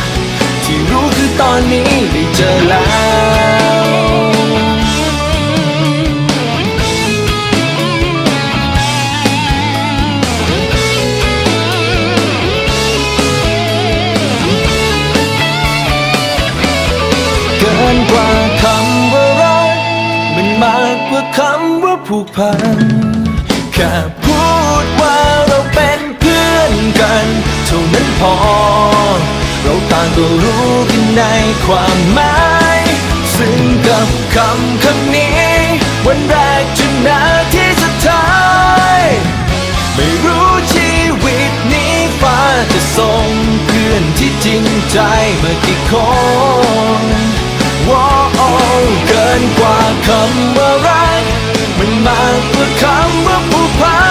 ตอนนี้ได้เจอแล้วเกินกว่าคำว่ารักมันมากกว่าคำว่าผูกพันแค่พูดว่าเราเป็นเพื่อนกัน เท่านั้นพอ ต่างก็รู้กันในความหมาย ซึ่งกับคำคำนี้ วันแรกจนนาที่สุดท้าย ไม่รู้ชีวิตนี้ฟ้าจะส่งเพื่อนที่จริงใจมากี่คนว้าวเกินกว่าคำว่ารัก มันมากกว่าคำว่าผูกพัน